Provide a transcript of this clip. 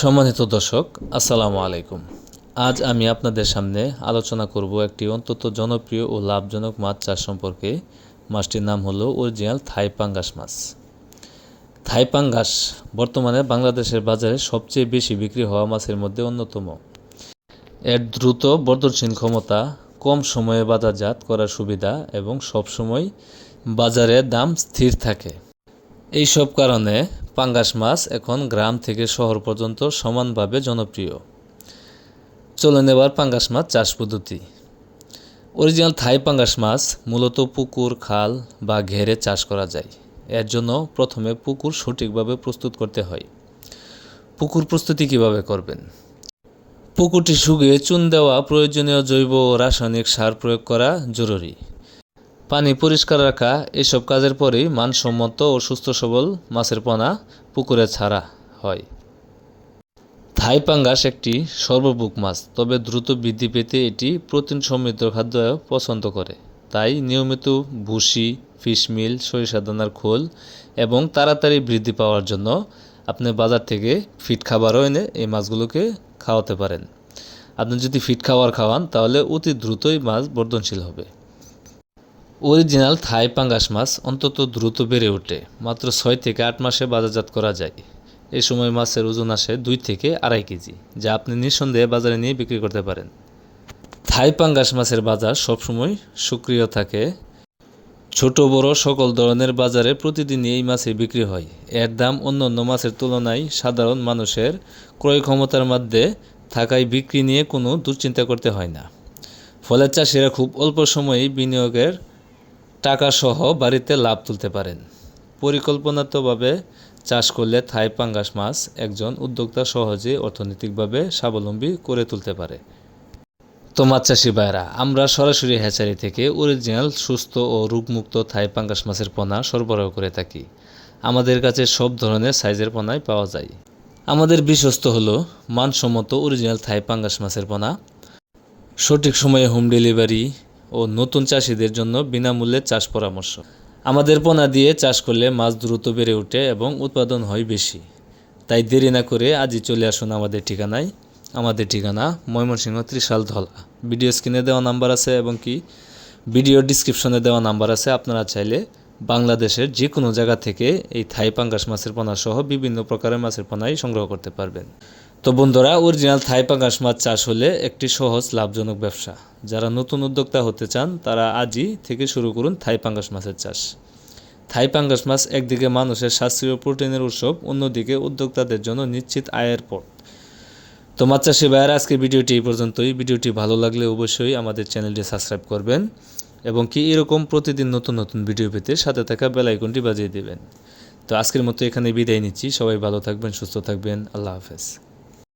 সম্মানিত দর্শক, আসসালামু আলাইকুম। আজ আমি আপনাদের সামনে আলোচনা করব একটি অত্যন্ত জনপ্রিয় ও লাভজনক মাছ চাষ সম্পর্কে। মাছটির নাম হলো অরিজিনাল থাই পাঙ্গাস মাছ। থাই পাঙ্গাস বর্তমানে বাংলাদেশের বাজারে সবচেয়ে বেশি বিক্রি হওয়া মাছের মধ্যে অন্যতম। এর দ্রুত বর্ধনশীল ক্ষমতা, কম সময়ে বাজারজাত করার সুবিধা এবং সবসময় বাজারে দাম স্থির থাকে। এই সব কারণে পাঙ্গাস মাছ এখন গ্রাম থেকে শহর পর্যন্ত সমানভাবে জনপ্রিয়। চলে এবার পাঙ্গাস মাছ চাষ পদ্ধতি। অরিজিনাল থাই পাঙ্গাস মাছ মূলত পুকুর, খাল বা ঘেরে চাষ করা যায়। এর জন্য প্রথমে পুকুর সঠিকভাবে প্রস্তুত করতে হয়। পুকুর প্রস্তুতি কীভাবে করবেন? পুকুরটি সুগে চুন দেওয়া প্রয়োজনীয় জৈব ও রাসায়নিক সার প্রয়োগ করা জরুরি। পানি পরিষ্কার রাখা, এসব কাজের পরেই মানসম্মত ও সুস্থ সবল মাছের পোনা পুকুরে ছাড়া হয়। থাই পাঙ্গাস একটি সর্বভুক মাছ, তবে দ্রুত বৃদ্ধি পেতে এটি প্রোটিন সমৃদ্ধ খাদ্য পছন্দ করে। তাই নিয়মিত ভুসি ফিশমিল সরিষা দানার খোল এবং তাড়াতাড়ি বৃদ্ধি পাওয়ার জন্য আপনি বাজার থেকে ফিট খাবারও এনে এই মাছগুলোকে খাওয়াতে পারেন। আপনি যদি ফিট খাবার খাওয়ান, তাহলে অতি দ্রুতই মাছ বর্ধনশীল হবে। অরিজিনাল থাই পাঙ্গাস মাছ অন্তত দ্রুত বেড়ে ওঠে। মাত্র ছয় থেকে আট মাসে বাজারজাত করা যায়। এই সময় মাছের ওজন আসে দুই থেকে আড়াই কেজি, যা আপনি নিঃসন্দেহে বাজারে নিয়ে বিক্রি করতে পারেন। থাই পাঙ্গাস মাছের বাজার সবসময় সক্রিয় থাকে। ছোট বড় সকল ধরনের বাজারে প্রতিদিনই এই মাছের বিক্রি হয়। এর দাম অন্য অন্য মাছের তুলনায় সাধারণ মানুষের ক্রয় ক্ষমতার মধ্যে থাকায় বিক্রি নিয়ে কোনো দুশ্চিন্তা করতে হয় না। ফলে চাষিরা খুব অল্প সময়েই বিনিয়োগের টাকা সহ বাড়িতে লাভ তুলতে পারেন। পরিকল্পনাতভাবে চাষ করলে থাই পাঙ্গাস মাছ একজন উদ্যোক্তা সহজে অর্থনৈতিকভাবে স্বাবলম্বী করে তুলতে পারে। তো মাছ চাষি ভাইরা আমরা সরাসরি হ্যাচারি থেকে অরিজিনাল, সুস্থ ও রোগমুক্ত থাই পাঙ্গাস মাছের পোনা সরবরাহ করে থাকি। আমাদের কাছে সব ধরনের সাইজের পোনাই পাওয়া যায়। আমাদের বিশ্বস্ত হলো মানসম্মত অরিজিনাল থাই পাঙ্গাস মাছের পোনা। সঠিক সময়ে হোম ডেলিভারি ও নতুন চাষিদের জন্য বিনামূল্যে চাষ পরামর্শ। আমাদের পোনা দিয়ে চাষ করলে মাছ দ্রুত বেড়ে ওঠে এবং উৎপাদন হয় বেশি। তাই দেরি না করে আজই চলে আসুন আমাদের ঠিকানায়। আমাদের ঠিকানা ময়মনসিংহ ত্রিশাল ধলা। ভিডিও স্ক্রিনে দেওয়া নাম্বার আছে এবং কি? ভিডিও ডিসক্রিপশনে দেওয়া নাম্বার আছে। আপনারা চাইলে বাংলাদেশের যে কোনো জায়গা থেকে এই থাই পাঙ্গাস মাছের পোনা সহ বিভিন্ন প্রকারের মাছের পোনাই সংগ্রহ করতে পারবেন। তো বন্ধুরা অরিজিনাল থাই পাঙ্গাস মাছ চাষ হলে একটি সহজ, লাভজনক ব্যবসা। যারা নতুন উদ্যোক্তা হতে চান, তারা আজই থেকে শুরু করুন থাই পাঙ্গাস মাছের চাষ। থাই পাঙ্গাস মাছ একদিকে মানুষের শাস্ত্রীয় প্রোটিনের উৎসব অন্যদিকে উদ্যোক্তাদের জন্য নিশ্চিত আয়ের পথ। তো মাছ চাষি ভাইয়ের, আজকের ভিডিওটি এই পর্যন্তই। ভিডিওটি ভালো লাগলে অবশ্যই আমাদের চ্যানেলটি সাবস্ক্রাইব করবেন এবং কি এরকম প্রতিদিন নতুন নতুন ভিডিও পেতে সাথে থাকা বেল আইকনটি বাজিয়ে দেবেন। তো আজকের মতো এখানে বিদায় নিচ্ছি। সবাই ভালো থাকবেন, সুস্থ থাকবেন। আল্লাহ হাফেজ।